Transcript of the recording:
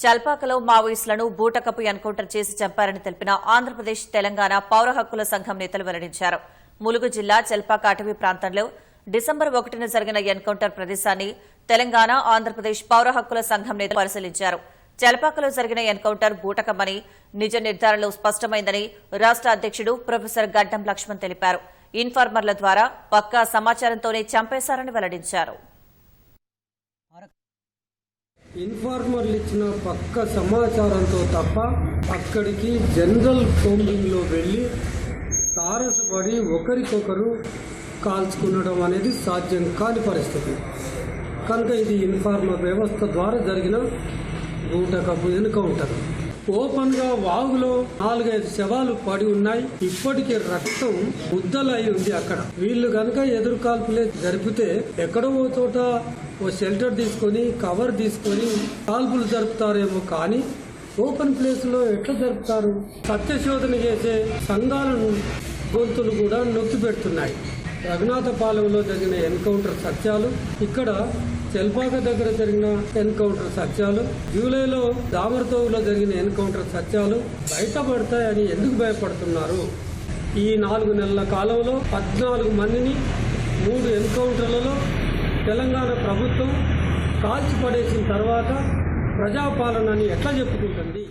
చల్పాకలో మావోయిస్టులను బూటకపు ఎన్కౌంటర్ చేసి చంపారని తెలిపిన ఆంధ్రప్రదేశ్ తెలంగాణ పౌర హక్కుల సంఘం నేతలు వెల్లడించారు. ములుగు జిల్లా చల్పాక అటవీ ప్రాంతంలో డిసెంబర్ ఒకటిన జరిగిన ఎన్కౌంటర్ ప్రదేశాన్ని తెలంగాణ ఆంధ్రప్రదేశ్ పౌర హక్కుల సంఘం నేతలు పరిశీలించారు. చల్పాకలో జరిగిన ఎన్కౌంటర్ బూటకమని నిజ నిర్ధారణలో స్పష్టమైందని రాష్ట అధ్యక్షుడు ప్రొఫెసర్ గడ్డం లక్ష్మణ్ తెలిపారు. ఇన్ఫార్మర్ల ద్వారా పక్కా సమాచారంతోనే చంపేశారని వెల్లడించారు. ఇన్ఫార్మర్లు ఇచ్చిన పక్క సమాచారంతో తప్ప అక్కడికి జనరల్ కౌంటింగ్లో వెళ్ళి తారసపడి ఒకరికొకరు కాల్చుకునడం అనేది సాధ్యం కాని పరిస్థితి. కనుక ఇది ఇన్ఫార్మర్ వ్యవస్థ ద్వారా జరిగిన బూటకపు ఎన్కౌంటర్. ఓపెన్గా వాగులో నాలుగైదు శవాలు పడి ఉన్నాయి. ఇప్పటికీ రక్తం ముద్దలై ఉంది అక్కడ. వీళ్ళు కనుక ఎదురు కాల్పులే జరిపితే ఎక్కడో ఓ చోట ఓ షెల్టర్ తీసుకొని కవర్ తీసుకొని కాల్పులు జరుపుతారేమో కానీ ఓపెన్ ప్లేస్లో ఎట్లా జరుపుతారు? సత్యశోధన చేసే సంఘాలను గొంతులు కూడా నొక్కి పెడుతున్నాయి రఘునాథపాలెంలో జరిగిన ఎన్కౌంటర్ సత్యాలు ఇక్కడ చెల్పాక దగ్గర జరిగిన ఎన్కౌంటర్ సత్యాలు జూలైలో దామర్తోవులో జరిగిన ఎన్కౌంటర్ సత్యాలు బయటపడతాయని ఎందుకు భయపడుతున్నారు? ఈ నాలుగు నెలల కాలంలో పద్నాలుగు మందిని మూడు ఎన్కౌంటర్లలో తెలంగాణ ప్రభుత్వం కాల్చి పడేసిన తర్వాత ప్రజాపాలనని ఎట్లా చెప్పుకుంటుంది?